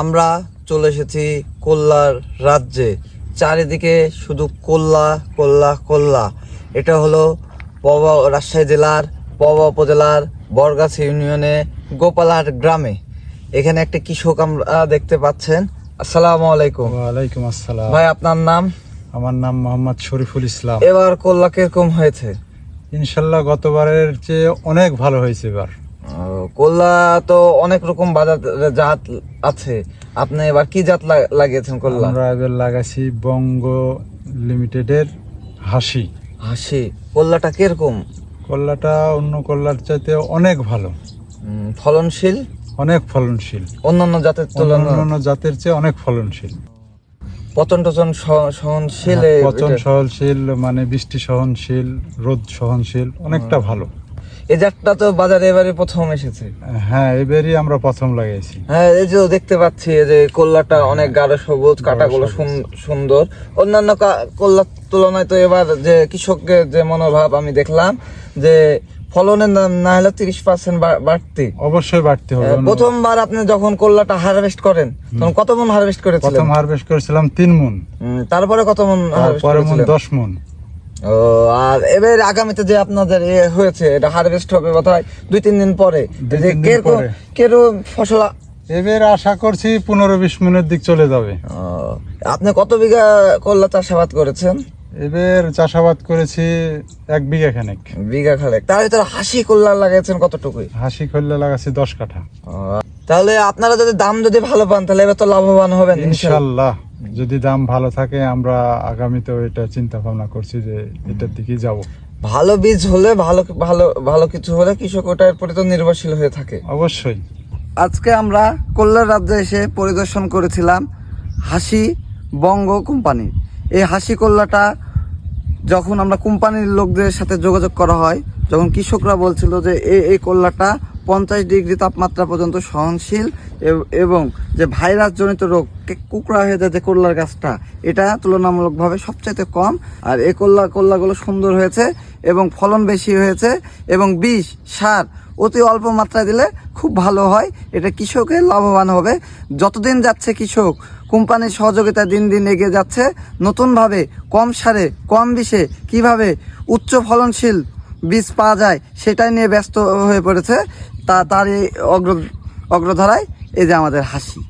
আমরা চলে এসেছি কোল্লার রাজ্যে। চারিদিকে শুধু কোল্লা কোল্লা কোল্লা। এটা হলো পবা রাজশাহী জেলার পবা উপজেলার বরগাছি ইউনিয়নে গোপালহাট গ্রামে। এখানে একটা কৃষক আমরা দেখতে পাচ্ছেন। আসসালামু আলাইকুম। ওয়ালাইকুম আসসালাম। ভাই আপনার নাম? আমার নাম মোহাম্মদ শরীফুল ইসলাম। এবার কোল্লা কীরকম হয়েছে? ইনশাল্লাহ গতবারের চেয়ে অনেক ভালো হয়েছে এবার। ও, কোল্লা তো অনেক রকম বাজার জাত আছে। আপনি এবার কি জাত লাগিয়েছেন কোল্লা? আমরা এবার লাগাইছি বঙ্গ লিমিটেডের হাসি। হাসি। কোল্লাটা কীরকম? কল্লাটা অন্য কল্লার চাইতে অনেক ভালো। ফলনশীল? অনেক ফলনশীল। অন্যান্য জাতের তুলনায়? অন্যান্য জাতের চেয়ে অনেক ফলনশীল। পতন টচন সহনশীল পচন সহনশীল মানে বৃষ্টি সহনশীল রোদ সহনশীল অনেকটা ভালো। এই জাতটা তো বাজারে এবারে প্রথম এসেছে। হ্যাঁ এবারই আমরা প্রথম লাগাইছি। হ্যাঁ এই যে দেখতে পাচ্ছি এই যে কোল্লাটা অনেক গাঢ় সবুজ কাটাগুলো সুন্দর। অন্যান্য কোল্লার তুলনায় তো এবার যে কৃষকের যে মনোভাব আমি দেখলাম যে ফলনের না- না হলে তিরিশ পার্সেন্ট বাড়তি। অবশ্যই বাড়তে হবে। প্রথমবার আপনি যখন কোল্লাটা হারভেস্ট করেন তখন কত মন হারভেস্ট করেছিলেন? প্রথম হারভেস্ট করেছিলাম তিন মন। তারপরে কত মন তারপরে মন দশ মন। ও আর এবার আগামীতে যে আপনাদের এ হয়েছে এটা হারভেস্ট হবে বোধহয় দুই তিন দিন পরে। যে কীরকম। কীরকম ফসল এবার আশা করছি পনেরো বিশ মিনিট দিক চলে যাবে। আপনি কত বিঘা করলা চাষাবাদ করেছেন? এবার চাষাবাদ করেছি এক বিঘা খানেক। বিঘা খালেক তার ভিতরে হাসি করলা লাগাইছেন কতটুকুই? হাসি খল্লা লাগাচ্ছি দশ কাঠা। তাহলে আপনারা যদি দাম যদি ভালো পান তাহলে এবার তো লাভবান হবেন ইনশাল্লাহ। যদি দাম ভালো থাকে আমরা আগামীতেও এটা চিন্তা ভাবনা করছি যে এটার দিকেই যাব। ভালো বীজ হলে ভালো ভালো ভালো কিছু হলে কৃষক ওটার প্রতি তো নির্ভরশীল হয়ে থাকে। অবশ্যই। আজকে আমরা কল্যাণ রাজ্যে এসে পরিদর্শন করেছিলাম হাসি বঙ্গ কোম্পানি। এই হাসি কল্লাটা যখন আমরা কোম্পানির লোকদের সাথে যোগাযোগ করা হয় যখন কৃষকরা বলছিল যে এই এই কল্লাটা পঞ্চাশ ডিগ্রি তাপমাত্রা পর্যন্ত সহনশীল এবং যে ভাইরাস জনিত রোগ কুকড়া হয়ে যায় যে কল্লার গাছটা, এটা তুলনামূলকভাবে সবচাইতে কম। আর এই কল্লা কল্লাগুলো সুন্দর হয়েছে এবং ফলন বেশি হয়েছে এবং বিষ, সার অতি অল্প মাত্রায় দিলে খুব ভালো হয়। এটা কৃষকের লাভবান হবে। যতদিন যাচ্ছে কৃষক, কোম্পানির সহযোগিতা দিন দিন এগিয়ে যাচ্ছে। নতুনভাবে কম সারে, কম বিষে কীভাবে উচ্চ ফলনশীল বীজ পাওয়া যায়, সেটাই নিয়ে ব্যস্ত হয়ে পড়েছে। তা, তার এই অগ্র, অগ্রধারায় এই যে আমাদের হাসি।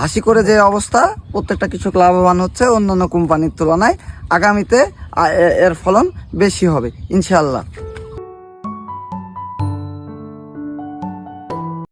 হাসি করে যে অবস্থা, প্রত্যেকটা কৃষক লাভবান হচ্ছে অন্যান্য কোম্পানির তুলনায়। আগামীতে এর ফলন বেশি হবে, ইনশাআল্লাহ।